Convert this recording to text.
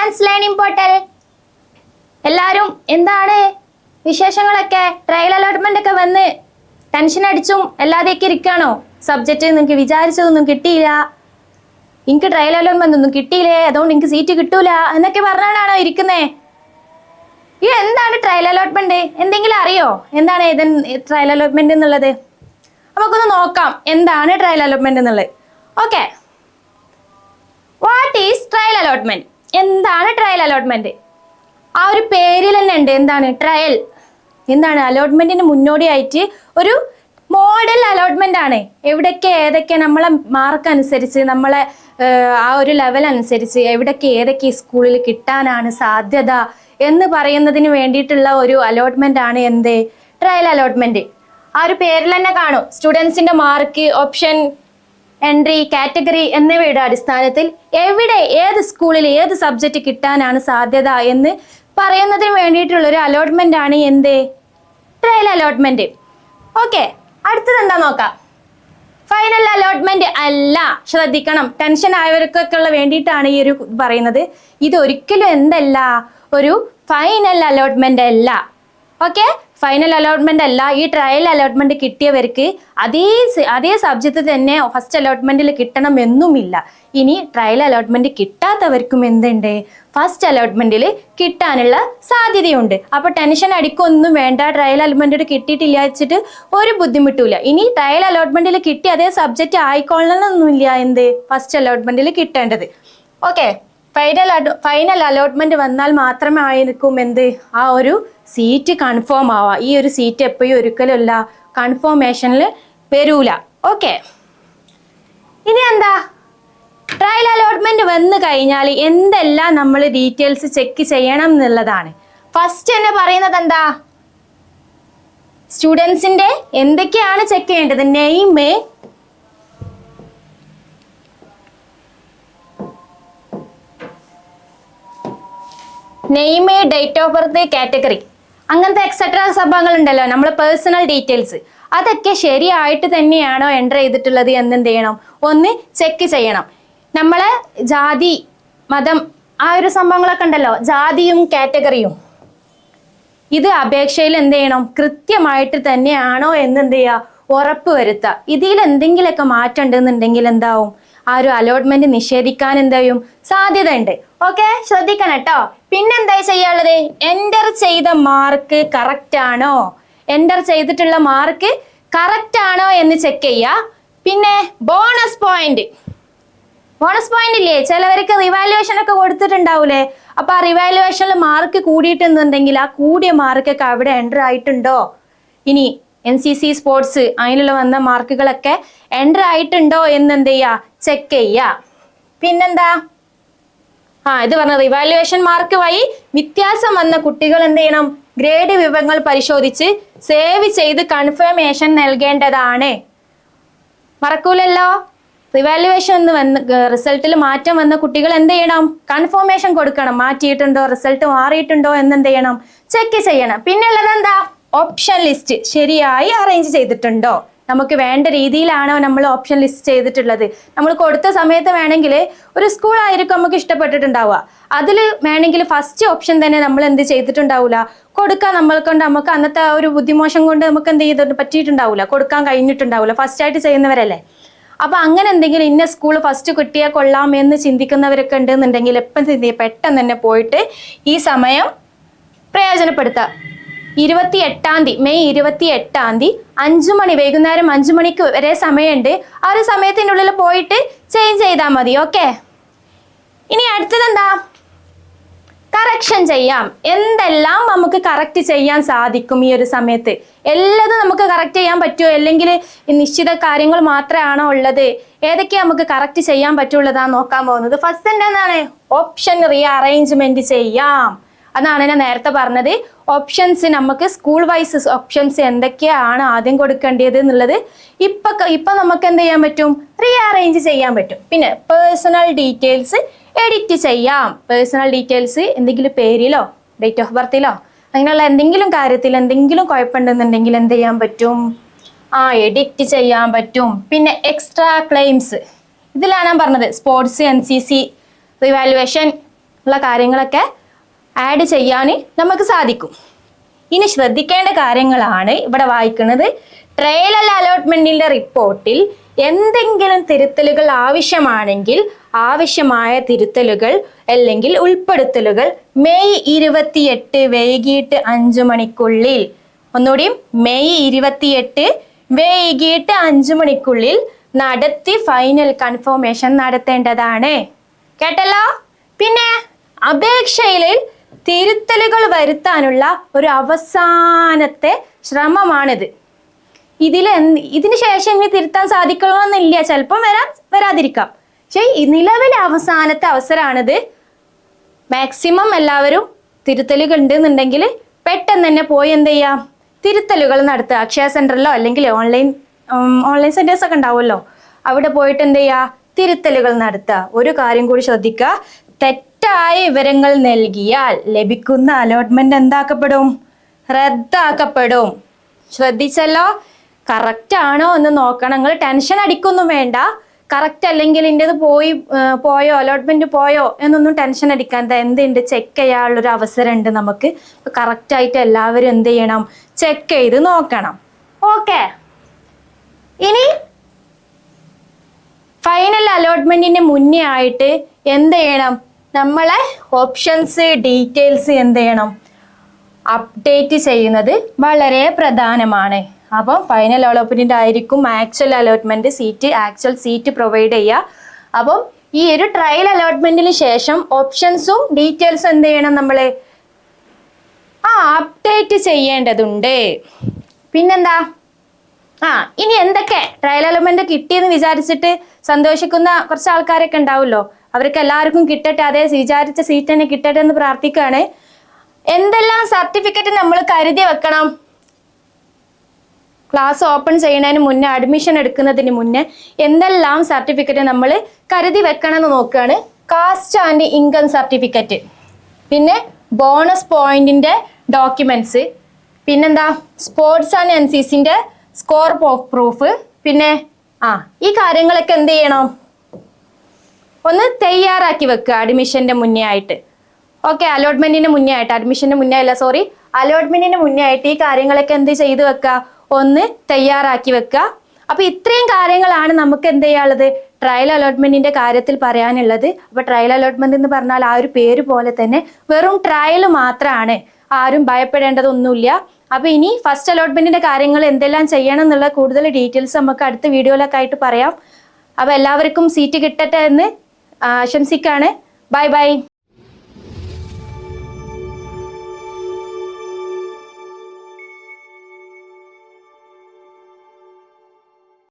Dance learning portal എല്ലാവരും എന്താണ് വിശേഷങ്ങളൊക്കെ? ട്രയൽ അലോട്ട്മെന്റ് ഒക്കെ വന്ന് ടെൻഷൻ അടിച്ചും അല്ലാതെയൊക്കെ ഇരിക്കാണോ? സബ്ജക്റ്റ് നിങ്ങൾക്ക് വിചാരിച്ചതൊന്നും കിട്ടിയില്ല. എനിക്ക് ട്രയൽ അലോട്ട്മെന്റ് ഒന്നും കിട്ടിയില്ലേ? അതുകൊണ്ട് എനിക്ക് സീറ്റ് കിട്ടൂല എന്നൊക്കെ പറഞ്ഞാണോ ഇരിക്കുന്നേ? ഈ എന്താണ് ട്രയൽ അലോട്ട്മെന്റ് എന്തെങ്കിലും അറിയോ? എന്താണ് ഇത് ട്രയൽ അലോട്ട്മെന്റ് എന്നുള്ളത്? നമുക്കൊന്ന് നോക്കാം എന്താണ് ട്രയൽ അലോട്ട്മെന്റ് എന്നുള്ളത്. Okay what is trial allotment എന്താണ് ട്രയൽ അലോട്ട്മെന്റ് ആ ഒരു പേരിൽ തന്നെ ഉണ്ട്. എന്താണ്? ട്രയൽ എന്താണ്? അലോട്ട്മെന്റിന് മുന്നോടിയായിട്ട് ഒരു മോഡൽ അലോട്ട്മെന്റ് ആണ്. എവിടൊക്കെ ഏതൊക്കെ നമ്മളെ മാർക്ക് അനുസരിച്ച് നമ്മളെ ആ ഒരു ലെവൽ അനുസരിച്ച് എവിടൊക്കെ ഏതൊക്കെ സ്കൂളിൽ കിട്ടാനാണ് സാധ്യത എന്ന് പറയുന്നതിന് വേണ്ടിയിട്ടുള്ള ഒരു അലോട്ട്മെന്റ് ആണ് എന്ത്? ട്രയൽ അലോട്ട്മെന്റ് ആ ഒരു പേരിൽ തന്നെ കാണും. സ്റ്റുഡൻസിന്റെ മാർക്ക് ഓപ്ഷൻ എൻട്രി കാറ്റഗറി എന്നിവയുടെ അടിസ്ഥാനത്തിൽ എവിടെ ഏത് സ്കൂളിൽ ഏത് സബ്ജക്റ്റ് കിട്ടാനാണ് സാധ്യത എന്ന് പറയുന്നതിന് വേണ്ടിയിട്ടുള്ള ഒരു അലോട്ട്മെന്റ് ആണ് എന്ത്? ട്രയൽ അലോട്ട്മെന്റ് ഓക്കെ അടുത്തത് എന്താ നോക്കാം? ഫൈനൽ അലോട്ട്മെന്റ് അല്ല. ശ്രദ്ധിക്കണം. ടെൻഷൻ ആയവർക്കൊക്കെ ഉള്ള വേണ്ടിയിട്ടാണ് ഈ ഒരു പറയുന്നത്. ഇത് ഒരിക്കലും എന്തല്ല ഒരു ഫൈനൽ അലോട്ട്മെന്റ് അല്ല. ഓക്കെ ഫൈനൽ അലോട്ട്മെന്റ് അല്ല. ഈ ട്രയൽ അലോട്ട്മെന്റ് കിട്ടിയവർക്ക് അതേ അതേ സബ്ജക്റ്റ് തന്നെ ഫസ്റ്റ് അലോട്ട്മെന്റിൽ കിട്ടണം എന്നുമില്ല ഇനി ട്രയൽ അലോട്ട്മെന്റ് കിട്ടാത്തവർക്കും എന്തുണ്ട്? ഫസ്റ്റ് അലോട്ട്മെന്റിൽ കിട്ടാനുള്ള സാധ്യതയുണ്ട്. അപ്പൊ ടെൻഷൻ അടിക്കൊന്നും വേണ്ട. ട്രയൽ അലോട്ട്മെന്റ് കിട്ടിയിട്ടില്ല വെച്ചിട്ട് ഒരു ബുദ്ധിമുട്ടില്ല ഇനി ട്രയൽ അലോട്ട്മെന്റിൽ കിട്ടി അതേ സബ്ജക്റ്റ് ആയിക്കൊള്ളണമെന്നൊന്നുമില്ല എന്ത്? ഫസ്റ്റ് അലോട്ട്മെന്റിൽ കിട്ടേണ്ടത്. ഓക്കെ ഫൈനൽ ഫൈനൽ അലോട്ട്മെന്റ് വന്നാൽ മാത്രമേ ആയിരിക്കും എന്ത് ആ ഒരു സീറ്റ് കൺഫേം ആവാ. ഈ ഒരു സീറ്റ് എപ്പോഴും ഒരിക്കലുമല്ല കൺഫോമേഷനിൽ വരൂല. ഓക്കെ ഇനി എന്താ? ട്രയൽ അലോട്ട്മെന്റ് വന്നു കഴിഞ്ഞാൽ എന്തെല്ലാം നമ്മൾ ഡീറ്റെയിൽസ് ചെക്ക് ചെയ്യണം എന്നുള്ളതാണ്. ഫസ്റ്റ് തന്നെ പറയുന്നത് എന്താ? സ്റ്റുഡൻസിന്റെ എന്തൊക്കെയാണ് ചെക്ക് ചെയ്യേണ്ടത്? Name name date of birth category അങ്ങനത്തെ എക്സെട്രാ സംഭവങ്ങൾ ഉണ്ടല്ലോ നമ്മളെ പേഴ്സണൽ ഡീറ്റെയിൽസ് അതൊക്കെ ശരിയായിട്ട് തന്നെയാണോ എന്റർ ചെയ്തിട്ടുള്ളത് എന്ന് എന്ത് ചെയ്യണം? ഒന്ന് ചെക്ക് ചെയ്യണം. നമ്മളെ ജാതി മതം ആ ഒരു സംഭവങ്ങളൊക്കെ ഉണ്ടല്ലോ ജാതിയും കാറ്റഗറിയും ഇത് അപേക്ഷയിൽ എന്ത് ചെയ്യണം? കൃത്യമായിട്ട് തന്നെയാണോ എന്ന് എന്ത് ചെയ്യുക? ഉറപ്പ് വരുത്തുക. ഇതിൽ എന്തെങ്കിലുമൊക്കെ മാറ്റം ഉണ്ടെന്നുണ്ടെങ്കിൽ എന്താവും? ആ ഒരു അലോട്ട്മെന്റ് നിഷേധിക്കാൻ എന്ത് ചെയ്യും? സാധ്യത ഉണ്ട് ഓക്കെ ശ്രദ്ധിക്കണം കേട്ടോ. പിന്നെന്താ ചെയ്യാനുള്ളത്? എന്റർ ചെയ്ത മാർക്ക് കറക്റ്റ് ആണോ? എന്റർ ചെയ്തിട്ടുള്ള മാർക്ക് കറക്റ്റ് ആണോ എന്ന് ചെക്ക് ചെയ്യുക പിന്നെ ബോണസ് പോയിന്റ് ബോണസ് പോയിന്റ് ഇല്ലേ? ചിലവർക്ക് റിവാലുവേഷൻ ഒക്കെ കൊടുത്തിട്ടുണ്ടാവൂലേ? അപ്പൊ ആ റിവാലുവേഷനിൽ മാർക്ക് കൂടിയിട്ടുണ്ടെങ്കിൽ ആ കൂടിയ മാർക്കൊക്കെ അവിടെ എന്റർ ആയിട്ടുണ്ടോ? ഇനി എൻ സി സി സ്പോർട്സ് അതിനുള്ള വന്ന മാർക്കുകളൊക്കെ എന്റർ ആയിട്ടുണ്ടോ എന്ന് എന്ത് ചെയ്യുക ചെക്ക് ചെയ്യുക പിന്നെന്താ? ആ ഇത് പറഞ്ഞ റിവാലുവേഷൻ മാർക്ക് വ്യത്യാസം വന്ന കുട്ടികൾ എന്ത് ചെയ്യണം? ഗ്രേഡ് വിവരങ്ങൾ പരിശോധിച്ച് സേവ് ചെയ്ത് കൺഫർമേഷൻ നൽകേണ്ടതാണ്. മറക്കൂലല്ലോ? റിവാലുവേഷൻ എന്ന് വന്ന് റിസൾട്ടിൽ മാറ്റം വന്ന കുട്ടികൾ എന്ത് ചെയ്യണം? കൺഫർമേഷൻ കൊടുക്കണം. മാറ്റിയിട്ടുണ്ടോ? റിസൾട്ട് മാറിയിട്ടുണ്ടോ? എന്ന് എന്ത് ചെയ്യണം? ചെക്ക് ചെയ്യണം. പിന്നെ ഉള്ളത് എന്താ? ഓപ്ഷൻ ലിസ്റ്റ് ശരിയായി അറേഞ്ച് ചെയ്തിട്ടുണ്ടോ? നമുക്ക് വേണ്ട രീതിയിലാണോ നമ്മൾ ഓപ്ഷൻ ലിസ്റ്റ് ചെയ്തിട്ടുള്ളത്. നമ്മൾ കൊടുത്ത സമയത്ത് വേണമെങ്കിൽ ഒരു സ്കൂൾ ആയിരിക്കും നമുക്ക് ഇഷ്ടപ്പെട്ടിട്ടുണ്ടാവുക. അതിൽ വേണമെങ്കിൽ ഫസ്റ്റ് ഓപ്ഷൻ തന്നെ നമ്മൾ എന്ത് ചെയ്തിട്ടുണ്ടാവില്ല കൊടുക്കാൻ നമ്മൾ കൊണ്ട് നമുക്ക് അന്നത്തെ ഒരു ബുദ്ധിമോശം കൊണ്ട് നമുക്ക് എന്ത് ചെയ്തിട്ട് പറ്റിയിട്ടുണ്ടാവില്ല കൊടുക്കാൻ കഴിഞ്ഞിട്ടുണ്ടാവില്ല ഫസ്റ്റ് ആയിട്ട് ചെയ്യുന്നവരല്ലേ. അപ്പൊ അങ്ങനെ എന്തെങ്കിലും ഇന്ന സ്കൂൾ ഫസ്റ്റ് കിട്ടിയാൽ കൊള്ളാം എന്ന് ചിന്തിക്കുന്നവരൊക്കെ ഉണ്ടെന്നുണ്ടെങ്കിൽ എപ്പം പെട്ടെന്ന് തന്നെ പോയിട്ട് ഈ സമയം പ്രയോജനപ്പെടുത്തുക ഇരുപത്തി എട്ടാം തീയതി മെയ് ഇരുപത്തി എട്ടാം തീയതി അഞ്ചു മണി വൈകുന്നേരം അഞ്ചു മണിക്ക് വരെ സമയമുണ്ട്. ആ ഒരു സമയത്തിനുള്ളിൽ പോയിട്ട് ചേഞ്ച് ചെയ്താൽ മതി ഓക്കെ ഇനി അടുത്തത് എന്താ കറക്ഷൻ ചെയ്യാം. എന്തെല്ലാം നമുക്ക് കറക്റ്റ് ചെയ്യാൻ സാധിക്കും ഈ ഒരു സമയത്ത്? എല്ലാം നമുക്ക് കറക്റ്റ് ചെയ്യാൻ പറ്റുമോ? അല്ലെങ്കിൽ നിശ്ചിത കാര്യങ്ങൾ മാത്രമാണോ ഉള്ളത്? ഏതൊക്കെ നമുക്ക് കറക്റ്റ് ചെയ്യാൻ പറ്റുള്ളതാ നോക്കാൻ പോകുന്നത്? ഫസ്റ്റ് എന്താണ് ഓപ്ഷൻ റീ അറേഞ്ച്മെന്റ് ചെയ്യാം. അതാണ് ഞാൻ നേരത്തെ പറഞ്ഞത്. ഓപ്ഷൻസ് നമുക്ക് സ്കൂൾ വൈസ് ഓപ്ഷൻസ് എന്തൊക്കെയാണ് ആദ്യം കൊടുക്കേണ്ടത് എന്നുള്ളത് ഇപ്പൊ ഇപ്പൊ നമുക്ക് എന്ത് ചെയ്യാൻ പറ്റും? റീ അറേഞ്ച് ചെയ്യാൻ പറ്റും. പിന്നെ പേഴ്സണൽ ഡീറ്റെയിൽസ് എഡിറ്റ് ചെയ്യാം. പേഴ്സണൽ ഡീറ്റെയിൽസ് എന്തെങ്കിലും പേരിലോ ഡേറ്റ് ഓഫ് ബർത്തിലോ അങ്ങനെയുള്ള എന്തെങ്കിലും കാര്യത്തിൽ എന്തെങ്കിലും കുഴപ്പമുണ്ടെന്നുണ്ടെങ്കിൽ എന്ത് ചെയ്യാൻ പറ്റും? ആ എഡിറ്റ് ചെയ്യാൻ പറ്റും. പിന്നെ എക്സ്ട്രാ ക്ലെയിംസ് ഇതിലാണ് ഞാൻ പറഞ്ഞത്. Sports N C C revaluation ഉള്ള കാര്യങ്ങളൊക്കെ ആഡ് ചെയ്യാൻ നമുക്ക് സാധിക്കും. ഇനി ശ്രദ്ധിക്കേണ്ട കാര്യങ്ങളാണ് ഇവിടെ വായിക്കുന്നത്. ട്രയൽ അലോട്ട്മെന്റിന്റെ റിപ്പോർട്ടിൽ എന്തെങ്കിലും തിരുത്തലുകൾ ആവശ്യമാണെങ്കിൽ ആവശ്യമായ തിരുത്തലുകൾ അല്ലെങ്കിൽ ഉൾപ്പെടുത്തലുകൾ മെയ് ഇരുപത്തിയെട്ട് വൈകിട്ട് അഞ്ചു മണിക്കുള്ളിൽ. ഒന്നുകൂടിയും മെയ് ഇരുപത്തിയെട്ട് വൈകിട്ട് അഞ്ചു മണിക്കുള്ളിൽ നടത്തി ഫൈനൽ കൺഫർമേഷൻ നടത്തേണ്ടതാണ്. കേട്ടല്ലോ? പിന്നെ അപേക്ഷയിൽ തിരുത്തലുകൾ വരുത്താനുള്ള ഒരു അവസാനത്തെ ശ്രമമാണിത്. ഇതിൽ ഇതിന് ശേഷം ഇനി തിരുത്താൻ സാധിക്കണമെന്നില്ല. ചിലപ്പം വരാൻ വരാതിരിക്കാം. പക്ഷേ ഈ നിലവിലെ അവസാനത്തെ അവസരമാണിത് മാക്സിമം എല്ലാവരും തിരുത്തലുകൾ ഉണ്ടെന്നുണ്ടെങ്കിൽ പെട്ടെന്ന് തന്നെ പോയി എന്ത് ചെയ്യാം? തിരുത്തലുകൾ നടത്തുക. അക്ഷയ സെന്ററിലോ അല്ലെങ്കിൽ ഓൺലൈൻ ഓൺലൈൻ സെന്റേഴ്സ് ഒക്കെ ഉണ്ടാവുമല്ലോ. അവിടെ പോയിട്ട് എന്ത് ചെയ്യുക? തിരുത്തലുകൾ നടത്തുക. ഒരു കാര്യം കൂടി ശ്രദ്ധിക്കുക. തെറ്റായ വിവരങ്ങൾ നൽകിയാൽ ലഭിക്കുന്ന അലോട്ട്മെന്റ് എന്താക്കപ്പെടും? റദ്ദാക്കപ്പെടും. ശ്രദ്ധിച്ചല്ലോ? കറക്റ്റ് ആണോ എന്ന് നോക്കണം. നിങ്ങൾ ടെൻഷൻ അടിക്കൊന്നും വേണ്ട. കറക്റ്റ് അല്ലെങ്കിൽ ഇന്റെത് പോയി പോയോ അലോട്ട്മെന്റ് പോയോ എന്നൊന്നും ടെൻഷൻ അടിക്കാത്ത എന്തുണ്ട്? ചെക്ക് ചെയ്യാനുള്ള ഒരു അവസരം ഉണ്ട് നമുക്ക് കറക്റ്റ് ആയിട്ട് എല്ലാവരും എന്ത് ചെയ്യണം? ചെക്ക് ചെയ്ത് നോക്കണം. ഓക്കെ ഇനി ഫൈനൽ അലോട്ട്മെന്റിന് മുന്നേ ആയിട്ട് എന്ത് ചെയ്യണം? നമ്മളെ ഓപ്ഷൻസ് ഡീറ്റെയിൽസ് എന്ത് ചെയ്യണം? അപ്ഡേറ്റ് ചെയ്യുന്നത് വളരെ പ്രധാനമാണ്. അപ്പം ഫൈനൽ അലോട്ട്മെന്റ് ആയിരിക്കും actual allotment seat actual seat provide ചെയ്യുക. അപ്പം ഈ ഒരു ട്രയൽ അലോട്ട്മെന്റിന് ശേഷം ഓപ്ഷൻസും ഡീറ്റെയിൽസും എന്ത് ചെയ്യണം നമ്മൾ ആ അപ്ഡേറ്റ് ചെയ്യേണ്ടതുണ്ട്. പിന്നെന്താ? ആ ഇനി എന്തൊക്കെ? ട്രയൽ അലോട്ട്മെന്റ് കിട്ടിയെന്ന് വിചാരിച്ചിട്ട് സന്തോഷിക്കുന്ന കുറച്ച് ആൾക്കാരൊക്കെ ഉണ്ടാവുമല്ലോ? അവർക്ക് എല്ലാവർക്കും കിട്ടട്ടെ അതേ വിചാരിച്ച സീറ്റ് തന്നെ കിട്ടട്ടെ എന്ന് പ്രാർത്ഥിക്കുകയാണ്. എന്തെല്ലാം സർട്ടിഫിക്കറ്റ് നമ്മൾ കരുതി വെക്കണം? ക്ലാസ് ഓപ്പൺ ചെയ്യുന്നതിന് മുന്നേ അഡ്മിഷൻ എടുക്കുന്നതിന് മുന്നേ എന്തെല്ലാം സർട്ടിഫിക്കറ്റ് നമ്മൾ കരുതി വെക്കണം എന്ന് നോക്കുകയാണ്. കാസ്റ്റ് ആൻഡ് ഇൻകം സർട്ടിഫിക്കറ്റ് പിന്നെ ബോണസ് പോയിന്റിന്റെ ഡോക്യുമെന്റ്സ് പിന്നെന്താ? സ്പോർട്സ് ആൻഡ് എൻ സി സിന്റെ സ്കോർ ഓഫ് പ്രൂഫ് പിന്നെ ആ ഈ കാര്യങ്ങളൊക്കെ എന്ത് ചെയ്യണം? ഒന്ന് തയ്യാറാക്കി വെക്കുക അഡ്മിഷന്റെ മുന്നേ ആയിട്ട്. ഓക്കെ അലോട്ട്മെന്റിന് മുന്നേ ആയിട്ട് അഡ്മിഷന്റെ മുന്നേ അല്ല സോറി അലോട്ട്മെന്റിന് മുന്നേ ആയിട്ട് ഈ കാര്യങ്ങളൊക്കെ എന്ത് ചെയ്തു വെക്കുക ഒന്ന് തയ്യാറാക്കി വെക്കുക അപ്പൊ ഇത്രയും കാര്യങ്ങളാണ് നമുക്ക് എന്ത് ചെയ്യാനുള്ളത്? ട്രയൽ അലോട്ട്മെന്റിന്റെ കാര്യത്തിൽ പറയാനുള്ളത്. അപ്പൊ ട്രയൽ അലോട്ട്മെന്റ് എന്ന് പറഞ്ഞാൽ ആ ഒരു പേര് പോലെ തന്നെ വെറും ട്രയൽ മാത്രമാണ് ആരും ഭയപ്പെടേണ്ടതൊന്നുമില്ല. അപ്പൊ ഇനി ഫസ്റ്റ് അലോട്ട്മെന്റിന്റെ കാര്യങ്ങൾ എന്തെല്ലാം ചെയ്യണം എന്നുള്ള കൂടുതൽ ഡീറ്റെയിൽസ് നമുക്ക് അടുത്ത വീഡിയോയിലൊക്കെ ആയിട്ട് പറയാം. അപ്പൊ എല്ലാവർക്കും സീറ്റ് കിട്ടട്ടെ എന്ന് ആശംസിക്കാണ് ബൈ ബൈ